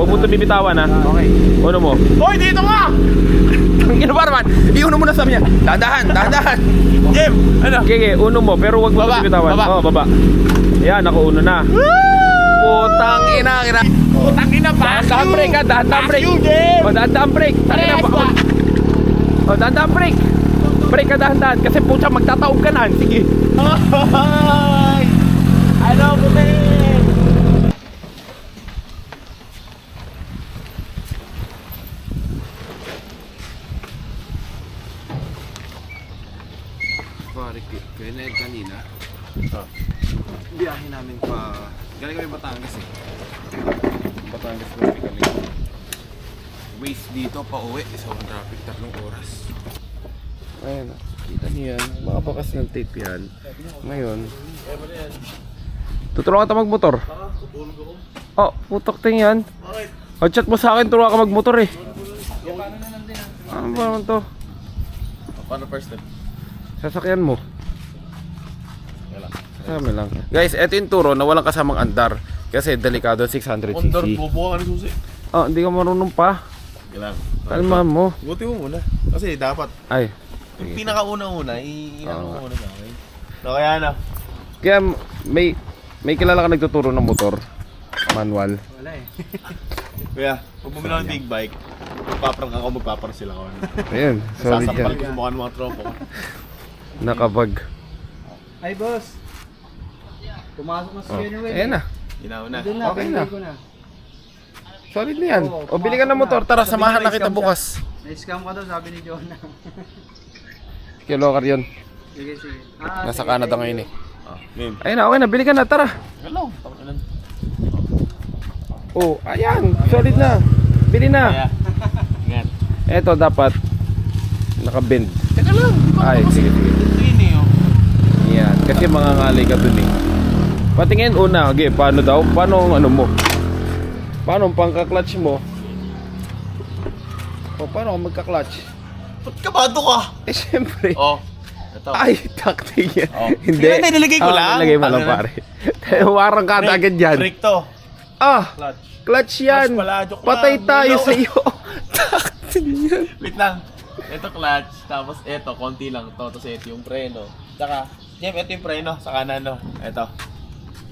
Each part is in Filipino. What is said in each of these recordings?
Huwag mo ito bibitawan ha. Okay. Uno mo. Hoy, dito ka! Ano ba naman? Iuno mo na sa niya. Dahan, dahan. Jim, ano? Okay, okay, uno mo. Pero huwag mo Baba, bibitawan. baba. Oo, baba. Yan, ako uno na. Putang ina, ina. Putang ina, Dahan, dahan break ha, dahan, dahan break. you, Jim! O, dahan, dahan break. Tangin na Yes, ba? ba? O, dahan, break. Break ka dahan, dahan. Kasi putya, magtataob ka na. Sige. uwi. Sobrang traffic, tatlong oras. Ayun, kita niyo yan. Mga bakas ng tape yan. Ngayon, Tuturuan ka magmotor. Oh, putok ting yan. O, chat mo sa akin, turuan ka magmotor eh. Ano ba naman to? paano first step? Sasakyan mo. Kasama lang. Guys, eto yung turo na walang kasamang andar. Kasi delikado 600cc. Ondor, bubuo ka ng susi. Oh, hindi ka marunong pa. Kailangan. Kalma mo. Buti mo muna. Kasi dapat, Ay. yung pinakauna-una, i-ano Oo. mo muna sa akin. No, kaya na. Kaya may may kilala ka nagtuturo ng motor. Manual. Kuya, pag bumili ako ng big bike, magpaprang ako, magpaprang sila ako. Ayun, solid Sasampal ko sa mukha ng mga tropa ko. Nakabag. Ay, boss. Pumasok na si Oh. Ayan na. Ginawa na. Doon na, Okay na. ko na. Solid na yan. Oo, O bili ka ng motor. Tara, samahan na kita Na-scam bukas. Na-scam ka daw, sabi ni Jonah. Kay Lokar yun. sige, sige. Ah, Nasa sige, Canada sige. ngayon eh. Meme. Ayun na, okay na. Bili ka na. Tara. Hello. Oh, ayan. Solid na. Bili na. Ingat. Eto dapat nakabend. Teka lang. di ba Ay, ako sige, sige. Ito yun eh, oh. Yan. Kasi mga ngalay ka dun eh. Patingin una. Okay, paano daw? Paano ang ano mo? Paano ang pangka-clutch mo? O, paano kung magka-clutch? Ba't kabado ka? Eh, syempre. Oh. Ito. Ay, taktik yan. Oh. Hindi. Hindi, nilagay ko Ah, lang. Nilagay mo Ano lang, na? pare. Warang ka Brake. agad yan. Brake to. Ah, Clutch. clutch yan. Clutch pala, joke Patay lang. tayo sa iyo. taktik yan. Wait lang. Ito clutch, tapos ito, konti lang to, tapos ito yung preno. Tsaka, Jem, ito yung preno, sa kanan, no? Ito.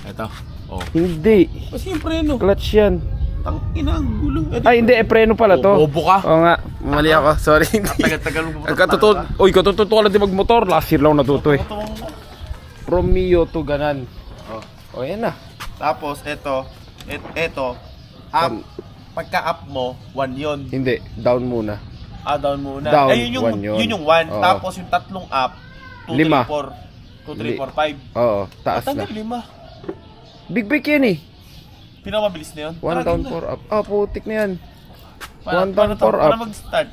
Ito. Oh. Hindi. Kasi yung preno. Clutch yan. Tang ina, ang gulo. Ay, hindi. Eh, preno pala to. Oh, bobo ka. Oo nga. Mali ako. Sorry. Tagal-tagal mo Ang katuto, uy, katuto ko lang din magmotor. Last year lang natuto eh. From Mio to Ganan. Oh. O, yan na. Tapos, ito, et, ito, up, pagka-up mo, 1 yun. Hindi, down muna. Ah, down muna. Down, eh, yun yung, one yun. yun yung 1. Oo. Tapos yung tatlong up, 2, Lima. 3, 4. 2, Li- 3, 4, 5. Oo, taas na. Tanda, lima. Big break yan eh. Pinakamabilis na yun. One down, game na. four up. Ah, putik na yan. Paano- one down, to? four Paano up. mag-start?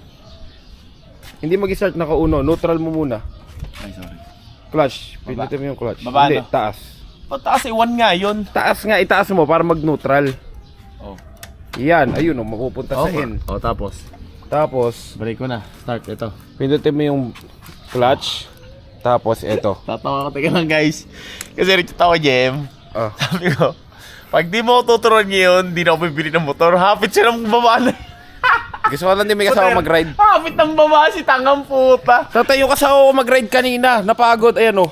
Hindi mag-start nakauno. Neutral mo muna. Ay, sorry. Clutch. Baba. Pindutin mo yung clutch. Baba, Hindi, no? taas. Pataas eh, 1 nga yun. Taas nga, itaas mo para mag-neutral. Oh. Yan, ayun o, mapupunta sa N. Oh, tapos? Tapos, Break ko na. Start, ito. pindutin mo yung clutch. Tapos, eto. Tatawa ko, teka lang guys. Kasi rito ako, Jem. Ah. Sabi ko, pag di mo ako tuturuan ngayon, di na ako bibili ng motor. Hapit siya ng baba na. Gusto ko lang din may kasama mag-ride. Hapit ng baba si tangang puta. Tatay, yung kasama ko mag-ride kanina. Napagod, ayan o.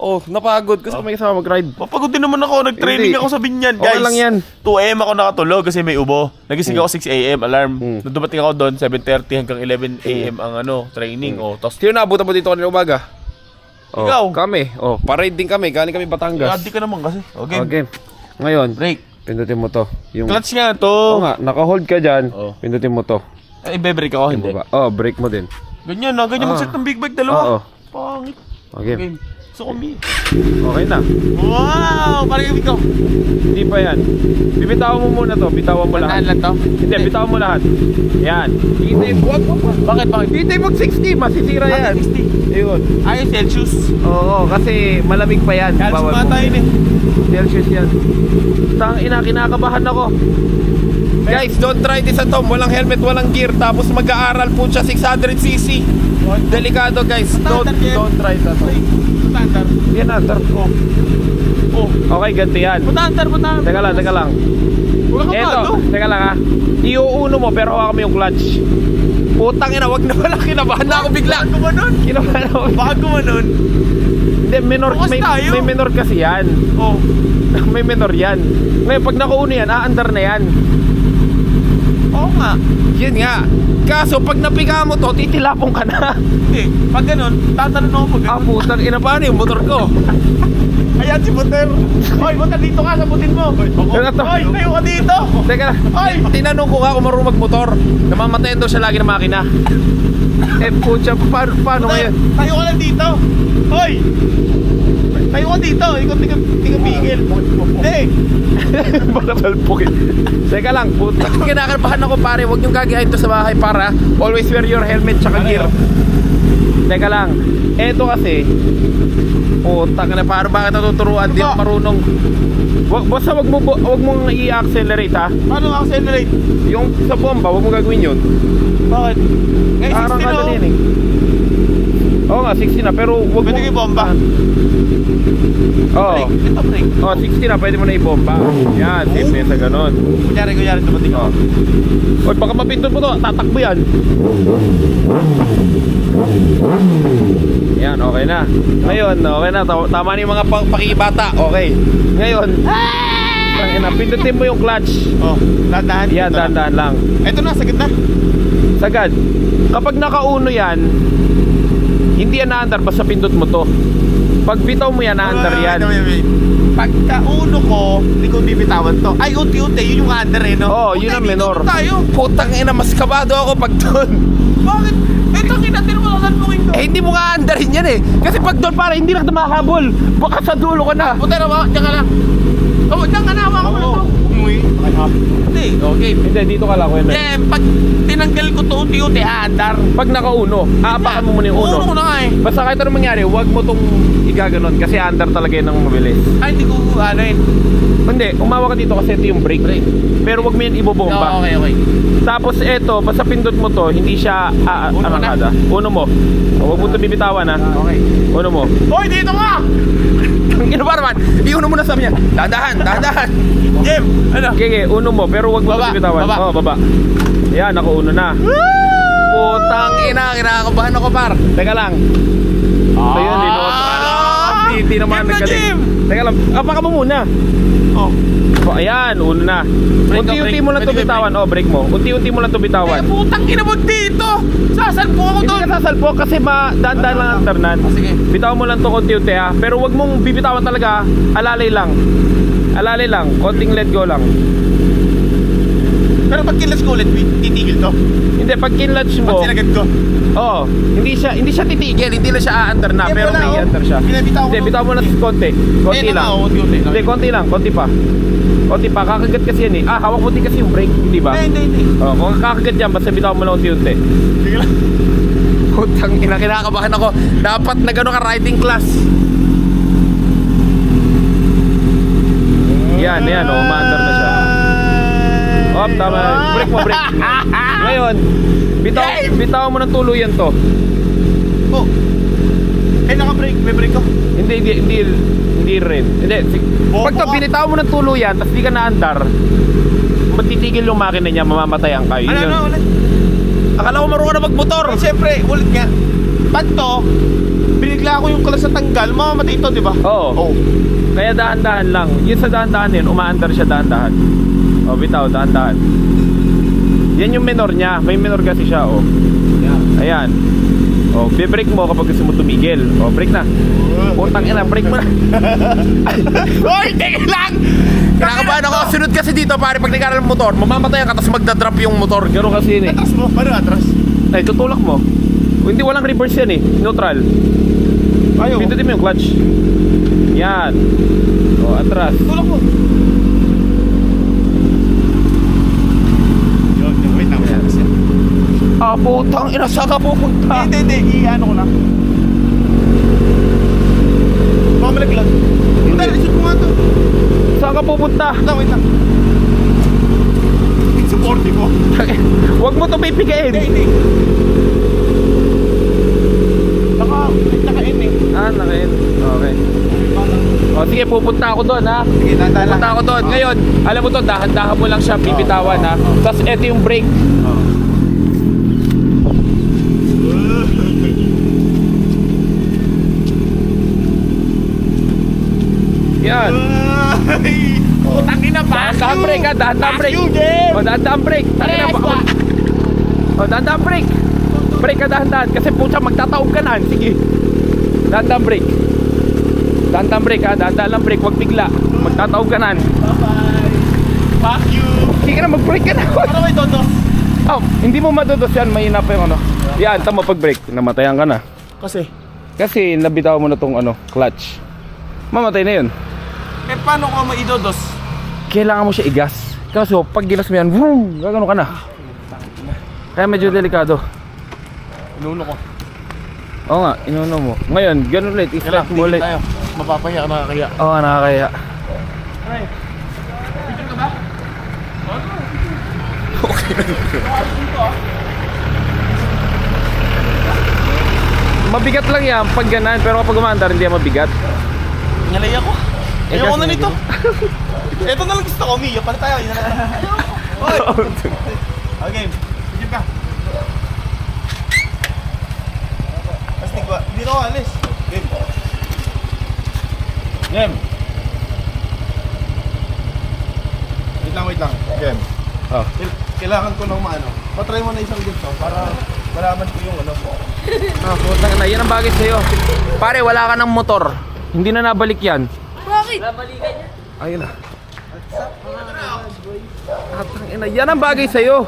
Oh, napagod. Gusto ko may kasama mag-ride. Mapagod din naman ako. Nag-training Hindi. ako sa Binyan, Okay guys. lang yan. 2 a.m. ako nakatulog kasi may ubo. Nagising ako 6 a.m. alarm. Hmm. Nung dumating ako doon, 7.30 hanggang 11 a.m. ang ano, training. Oh, tapos Sino naabutan mo dito kanina umaga? Oh, Ikaw. Kami. Oh, parade din kami. Galing kami Batangas. Adi ka naman kasi. Okay. Okay. Ngayon, Break. pindutin mo to. Yung Clutch nga to. Oo nga, naka-hold ka dyan. Oh. Pindutin mo to. Ay, be-break ako, hindi. Baba. Oh, brake mo din. Ganyan na, ganyan Ah. mag-set ng big bike Oo. dalawa. Pangit. Okay. Okay. So, kumi. Okay na. Wow! Parang yung ikaw. Hindi pa yan. Bibitawan mo muna to. Bitawan mo lahat. lang to? Hindi, bitawan mo lahat. Yan. Hitay, wag, wag, wag. Bakit, bakit? Hitay mag 60. Masisira yan. 60. Ayun. Ay, Celsius. Oo, kasi malamig pa yan. Nga mo. tayo eh. Celsius yan. Tang ina, kinakabahan ako. Guys, don't try this at home. Walang helmet, walang gear. Tapos mag-aaral po siya 600cc. Delikado guys. Don't, don't try that. Ay, Putantar. Yan, under. Oh. Oh. Okay, ganti yan. Putantar, putantar. Teka lang, teka lang. Wala ka Eto, teka lang ha. Iuuno mo pero hawakan mo yung clutch. Putang ina, wag na wala. Kinabahan na ako bigla. Bago mo nun? Kinabahan ako. Bago mo nun? Hindi, minor, Bukas may, tayo. may minor kasi yan. Oh. may minor yan. Ngayon, pag nakauno yan, aandar na yan. Oo nga. Yun nga. Kaso, pag napiga mo to, titilapong ka na. Hindi. Pag ganun, tatanong ako pag ah, ganun. putang ina, paano yung motor ko? Ayan si Buter. Hoy, Buter, dito ka sa butin mo. To? Hoy, tayo ka dito. Teka, Ay! tinanong ko nga kung marunong magmotor. Namamatayan daw siya lagi ng makina. eh, putya, paano, paano ngayon? tayo ka lang dito. Hoy! Tayo ka dito. Ikaw, tika, tika pigil. Hindi. Balabalpukin. Teka lang, puta. Kinakarbahan ako pare, huwag niyong gagayahin to sa bahay para always wear your helmet tsaka gear. Teka lang, eto kasi, puta ka na, paano bakit natuturuan? Di ako marunong. Wag, basta wag mo, wag mong i-accelerate ha. Paano accelerate? Yung sa bomba, wag mo gagawin yun. Bakit? Ngayon, Parang 16 ano oh. din eh. Oo nga, 60 na, pero wag Pwede mo... ko yung bomba. Oo. Break. Ito, break. Oh, 60 na, pwede mo na i-bomba. Yan, safe na sa ganun. Kunyari, kunyari, tumating ako. Oy, baka mapindot mo to, tatakbo yan. Yan, okay na. Ngayon, okay na. Tama na yung mga pa- pakibata. Okay. Ngayon, Tangina, pindutin mo yung clutch. Oh, dahan-dahan. Yan, dahan-dahan lang. Ito na, sagad na. Sagad. Kapag nakauno yan, hindi yan naandar, basta pindot mo to. Pag bitaw mo yan, naandar yan. wait, wait, wait. Pagka uno ko, hindi ko bibitawan to. Ay, unti-unti, yun yung under eh, no? Oo, oh, Puta, yun ang na tayo. Putang ina, mas kabado ako pag doon. Bakit? Eh, tangin natin mo saan mo ito. Eh, hindi mo nga andarin yan eh. Kasi pag doon, para hindi na kita makahabol. Baka sa dulo ka na. Puta na ba? Diyan ka lang. Oh, diyan ka na, hawa ka mo na to. Umuwi. Hindi, okay. Hindi, dito ka lang, kuya. Eh, pag tinanggal ko to unti-unti, aandar. Pag nakauno, aapakan mo muna yung uno. Uno ko na nga eh. Basta kahit anong mangyari, huwag mo tong igaganon kasi under talaga yun ng mabilis. Ay, hindi ko ano eh. Hindi, umawa ka dito kasi ito yung brake. Brake. Pero huwag mo yan ibobomba. Oo, okay, okay. Tapos eto, basta pindot mo to, hindi siya ah, Uno. Uno mo. O, mo ito bibitawan ha. Okay. Uno mo. Hoy, dito ka! Ano ba naman? Iuno mo na sa niya. Dahan, dahan. Jim, ano? Okay, okay, uno mo, pero huwag mo Baba, bibitawan. baba. Oo, baba. Yan, nakauno na. Putang ina, kinakabahan ako par. Teka lang. So yun, na. Hindi, hindi naman Jim na, nagaling. Jim! Teka lang, apakan mo muna. Oh. O, ayan, uno na. Break Unti-unti break. mo lang Pwede to ka, bitawan. Oh, break mo. Unti-unti mo lang to Eh, putang ina mo dito! Sasalpo ako Hindi doon! ka sasalpok kasi ma-daan-daan lang ang ternan. Ah, sige. Bitawan mo lang to konti-unti ha. Pero wag mong bibitawan talaga. Alalay lang. Alalay lang. Konting let go lang. Pero pag kilas ko ulit, titigil to. Hindi, pag kinlatch Pag mo, sinagad ko. oh, hindi siya hindi siya titigil, hindi na siya aandar na, pero may oh. aandar siya. Binabitaw ko Hindi, bitaw mo lang konti. Konti lang. na. Hindi, konti lang, konti pa. Konti pa, kakagat kasi yan eh. Ah, hawak mo din kasi yung brake, di ba? Hindi, hindi, hindi. Oh, kung kakagat yan, basta bitaw mo lang unti-unti. Sige lang. Putang ina, kinakabahan ako. Dapat na gano'n ka riding class. Yan, yan, oh, umaandar na siya. Oh, tama. Break mo, break. Ngayon, bitaw, Game! bitaw mo ng tuluyan to. Oh. Eh, naka-break. May break ko. Hindi, hindi, hindi, hindi rin. Hindi, sig- Bobo pag to, ka. binitaw mo ng tuluyan, tapos di ka naandar, matitigil yung makina niya, mamamatayan ka. Yun Ano, yun. ano, ulit? Akala ko marunong na magmotor. Eh, siyempre, ulit nga. Pag to, binigla ko yung kalas sa tanggal, mamamatay ito, di ba? Oo. Oh. Kaya dahan-dahan lang. Yun sa dahan-dahan din, umaandar siya dahan-dahan. O, bitaw, dahan-dahan. Yan yung minor niya. May minor kasi siya, o. Ayan. O, be-brake mo kapag gusto mo tumigil. O, brake na. Putang ina, brake mo na. Hoy, teka lang! Kinakabahan ako. Sunod kasi dito, pare, pag nag-aral ng motor, mamamatayan ka, tapos magdadrop yung motor. Gano'n kasi yun eh. Atras mo, paano atras? Ay, tutulak mo. O, hindi, walang reverse yan eh. Neutral. Ayaw. Pindutin mo yung clutch. Yan. O, atras. Tulak mo. Yun, yun, wait lang, wait lang. Ah, putang ina, saan ka pupunta? Hindi, hindi, hindi. I-ano ko lang. Baka malaglag. Hindi, isip mo nga to. Saan ka pupunta? Wait lang, wait lang. Supportive mo. Huwag mo ito pipigain. Hindi, hindi. Naka, naka-in eh. Ah, nakain. Okay. O sige, pupunta ako doon ha. Sige, tanda lang. Pupunta ako doon. Ngayon, alam mo to, dahan-dahan mo lang siya bibitawan ha. Tapos eto yung brake. Yan. Putangin na Dahan-dahan brake ha, dahan-dahan brake. O, dahan-dahan brake. Tangina ba? O, dahan-dahan brake. Brake ka dahan-dahan. Kasi pucha, magtataob ka na. Sige. Dahan-dahan brake. Dahan-dahan brake ha, dahan-dahan lang brake. Huwag bigla. Magtataob ka na. Fuck you! Sige ka na, mag-brake ka na. Ano may dodo? Oh, hindi mo madudos yan, mahina pa yung ano. Yan, tama pag-brake, namatayan ka na. Kasi, Kasi nabitaw mo na tong ano, clutch. Mamatay na yun. eh paano ko maidodos? Kailangan mo siya igas. Kaso pag gilas mo yan, boom, gagano ka na. Kaya medyo delikado. Inuno ko. Oo nga, inuno mo. Ngayon, ganun ulit, i-start mo ulit. tayo. Mapapahiya ka na kaya. Oo nakakaya. Mabigat lang yan pag ganan, pero kapag umandar, hindi yan mabigat. Ngalay ako. Eh, Ayoko na nito. Ito na lang gusto ko, Mio. Pala tayo. Yun na lang. Hoy! Okay. Sige ka. Astig ba? Hindi na ako alis. Game. Game. Wait lang, wait lang. Game. Oh. Kail- Kailangan ko ng maano. Patry mo na isang ganito para malaman ko yung ano. Ah, putang na, yan ang bagay sa'yo. Pare, wala ka ng motor. Hindi na nabalik yan. Bakit? Ayun na. Atang ina, yan ang bagay sa'yo.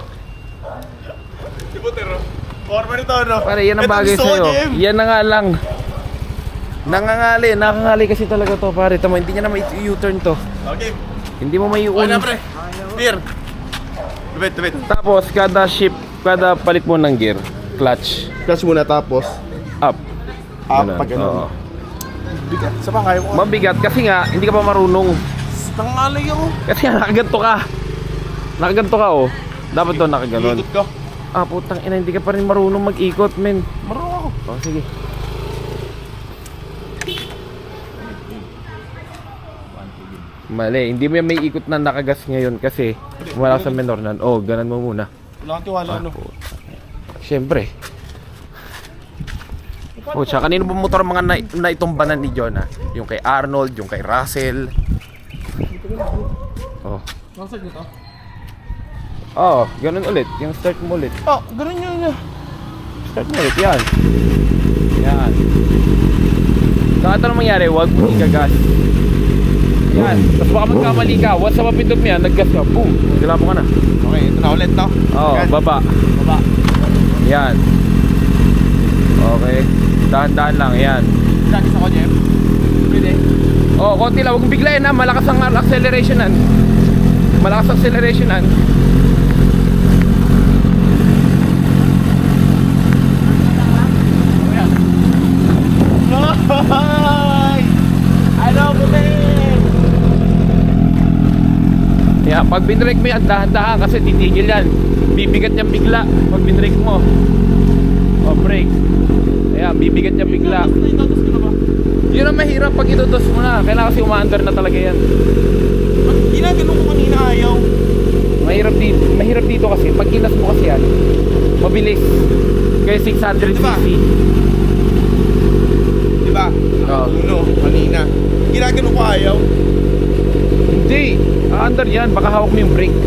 Si Butero. Forma nito, ano? Pare, yan ang bagay sa'yo. Yan na nga lang. Nangangali, nakangali kasi talaga to pare. Tamo, hindi niya na may U-turn to. Okay. Hindi mo may un pre? Beer. Dubit, dubit. Tapos kada shift, kada palit mo ng gear, clutch, Clutch muna tapos. up. Up, Ganun, pag ano. oo. Bigat. Sa pa, kaya. Mabigat kasi nga hindi ka pa marunong. Nangalay ako. Kasi nakaganto ka. Nakaganto ka oh. Dapat doon nakaganon. Ikot ko. Ah, putang ina, hindi ka pa rin marunong mag-ikot, men. Marunong ako. Oh, sige. Mali, hindi mo yan may ikot na nakagas ngayon kasi wala sa menor nan. Oh, ganan mo muna. Wala kang tiwala, ano? Siyempre. Oh, tsaka kanino ba motor mga na, na itumbanan ni Jonah? Yung kay Arnold, yung kay Russell. Oh. Nasag nito? Oh, ganun ulit. Yung start mo ulit. Oh, ganun yun. Start mo ulit, yan. Yan. Saka ito mangyari, huwag mo igagas. Yan. Tapos baka magkamali ka. Once sa mapindot mo yan, naggas ka. Boom. Silapo ka na. Okay, ito na ulit, no? Oh, Yan. baba. Baba. Yan. Okay. Dahan-dahan lang, yan. Practice ako, Jeff. Oh, konti lang. Huwag biglayin ha. Malakas ang accelerationan. Malakas ang accelerationan. Ay! Ano ko Yeah, pag binrake mo yan, dahan-dahan kasi titigil yan. Bibigat yan bigla pag binrake mo. Oh, brake. Ayan, bibigat yan bigla. Itotos ko na ba? Yun ang mahirap pag idodos mo na. Kailangan kasi umaandar na talaga yan. Ginagano ko kanina ayaw. Mahirap dito, mahirap dito kasi pag ginas mo kasi yan, mabilis. Kaya 600 Diba? cc. Di ba? Oo. Uno, kanina. Ginagano ko ayaw. Hindi. Aandar yan. Baka hawak mo yung brake.